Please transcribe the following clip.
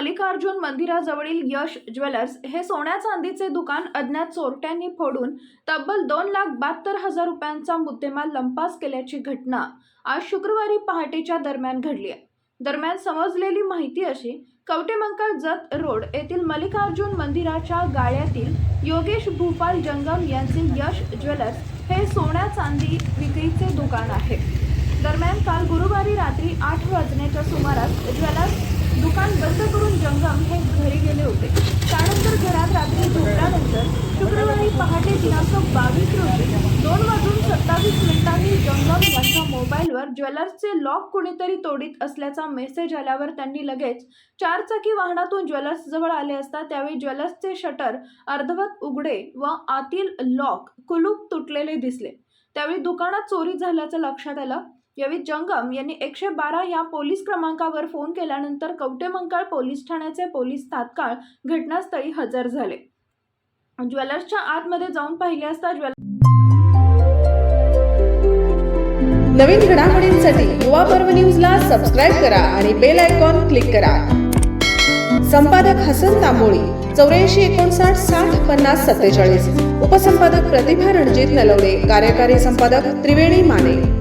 मल्लिकार्जुन मंदिराजवळील यश jewellers हे सोन्या चांदीचे दुकान अज्ञात चोरट्यांनी फोडून तब्बल दोन लाख बहात्तर हजार रुपयांचा मुद्देमाल लंपास केल्याची घटना आज शुक्रवारी पहाटेच्या दरम्यान घडली आहे. दरम्यान समजलेली माहिती अशी कवटेमंकाळ जत रोड येथील मल्लिकार्जुन मंदिराच्या गाळ्यातील योगेश भूपाल जंगम यांचे यश ज्वेलर्स हे सोन्या चांदी विक्रीचे दुकान आहे. दरम्यान काल गुरुवारी रात्री आठ वाजण्याच्या सुमारास मग आम्ही हे घरी गेले होते. त्यानंतर घरात रात्री झोपल्यानंतर शुक्रवारी पहाटे दिनांक बावीस रोजी दोन वाजून सत्तावीस मिनिटांनी जंगम यांच्या मोबाईलवर ज्वेलर्सचे लॉक कुणीतरी तोडीत असल्याचा मेसेज आल्यावर त्यांनी लगेच चारचाकी वाहनातून ज्वेलर्स जवळ आले असता त्यावेळी ज्वेलर्सचे शटर अर्धवत उघडे व आतील लॉक कुलूप तुटलेले दिसले. त्यावेळी दुकानात चोरी झाल्याचं लक्षात आलं. यावेळी जंगम यांनी एकशे बारा या पोलीस क्रमांकावर फोन केल्यानंतर कवटेमंकाळ पोलीस ठाण्याचे पोलीस तात्काळ घटनास्थळी हजर झाले. ज्वेलर्सच्या आतमध्ये जाऊन पाहिले असता ज्वेलर्स नवीन घडामोडींसाठी युवा पर्व न्यूजला सबस्क्राईब करा आणि बेल आयकॉन क्लिक करा. संपादक हसन तांबोळी चौऱ्याऐंशी एकोणसाठ साठ पन्नास सत्तेचाळीस. उपसंपादक प्रतिभा रणजित नलवडे कार्यकारी संपादक त्रिवेणी माने.